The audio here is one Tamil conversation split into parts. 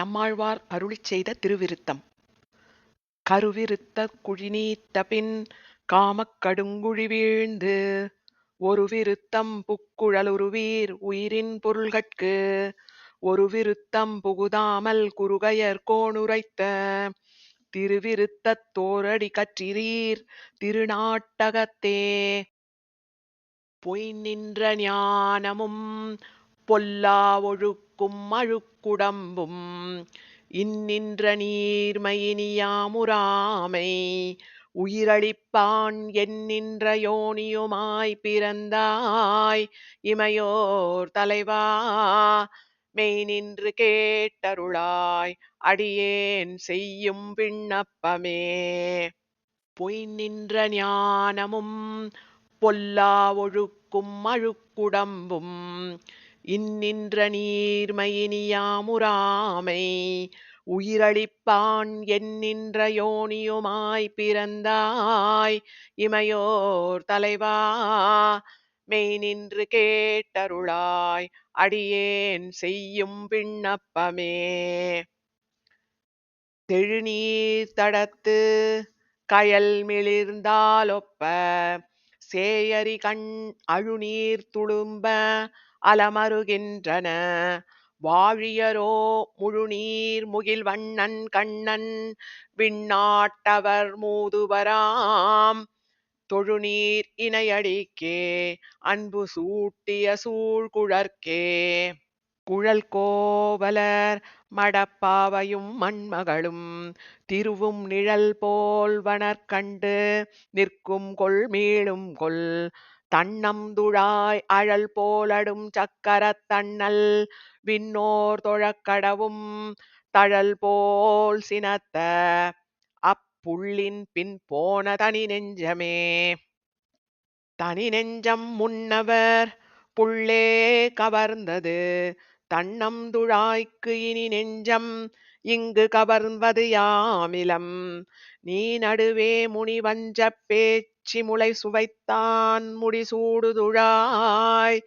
நம்மாழ்வார் அருளிச் செய்த திருவிருத்தம். கருவிருத்தக் குழிநீத்தபின் காமக் கடுங்குழி வீழ்ந்து ஒரு விருத்தம் புக்குழலுருவீர் உயிரின் பொருள்கட்கு ஒரு விருத்தம் புகுதாமல் குறுகையர் கோணுரைத்த திருவிருத்தத் தோரடி கற்றிரீர் திருநாட்டகத்தே. பொய் நின்ற ஞானமும் பொல்லா ஒழுக்கும் அழுக்குடம்பும் இன்னின்ற நீர்மையினியாமுறாமை. உயிரளிப்பான் என்னின்ற யோனியுமாய் பிறந்தாய். இமையோர் தலைவா மெய் நின்று கேட்டருளாய். அடியேன் செய்யும் விண்ணப்பமே. பொய் நின்ற ஞானமும் பொல்லா ஒழுக்கும் அழுக்குடம்பும் இன்னின்ற நீர்மயினியாமுராமை உயிரளிப்பான் என்னின்ற யோனியுமாய் பிறந்தாய் இமையோர் தலைவா மெய் நின்று கேட்டருளாய் அடியேன் செய்யும் விண்ணப்பமே. தெழுநீர் தடத்து கயல் மிளிர்ந்தாலொப்ப சேயரி கண் அழுநீர் துளும்ப அலமருகின்றன. வாழியரோ முழுநீர் முகில் வண்ணன் கண்ணன் விண்ணாட்டவர் மூதுவராம். தொழுநீர் இணையடிக்கே அன்பு சூட்டிய சூழ்குழற்கே. குழல் கோவலர் மடப்பாவையும் மண்மகளும் திருவும் நிழல் போல் கண்டு நிற்கும் கொள் மீளும் கொள். தன்னம் துழாய் அழல் போலடும் சக்கரத் தண்ணல் விண்ணோர் தொழக்கடவும் தழல் போல் சினத்த அப்புள்ளின் பின் போன தனி நெஞ்சமே. தனி நெஞ்சம் முன்னவர் புள்ளே கவர்ந்தது தன்னம் துழாய்க்கு இனி நெஞ்சம் இங்கு கவர்வது யாமிலம். நீ நடுவே முனி பேச்சு பேச்சி முளை சுவைத்தான் முடிசூடு துழாய்.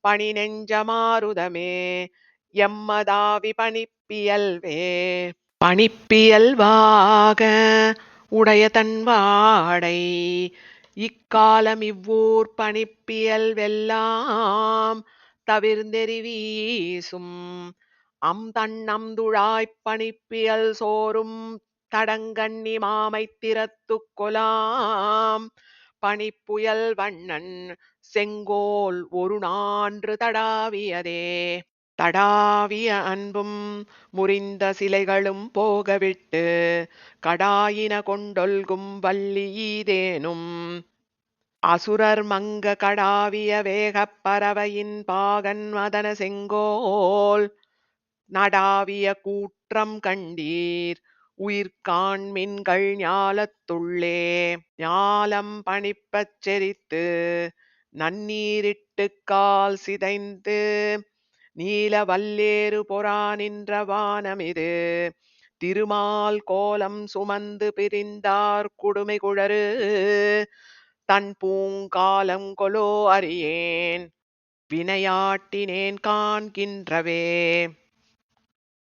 பணி நெஞ்சமாருதமே எம்மதாவி பணிப்பியல்வே. பணிப்பியல்வாக உடைய தன்வாடை இக்காலம் இவ்வூர் பணிப்பியல் வெல்லாம் தவிர்ந்தெறிவீசும் அம் தன்னம் துழாய்ப் பணிப்பியல் சோறும் தடங்கண்ணி மாமைத்திறத்துக் கொலாம். பணிப்புயல் வண்ணன் செங்கோல் ஒரு நான்று தடாவியதே. தடாவிய அன்பும் முறிந்த சிலைகளும் போகவிட்டு கடாயின கொண்டொல்கும் வள்ளியீதேனும் அசுரர் மங்க கடாவிய வேகப் பறவையின் பாகன் மதன செங்கோல். நடாவிய கூற்றம் கண்டீர் உயிர்காண்மின்கள் ஞாலத்துள்ளே ஞாலம் பணிப்பச் செரித்து நன்னீரிட்டுக் கால் சிதைந்து நீல வல்லேறு பொறா நின்ற வானமிது திருமால் கோலம் சுமந்து பிரிந்தார் குடுமை குழறு தன் பூங்காலம் கொலோ அறியேன் வினையாட்டினேன் காண்கின்றவே.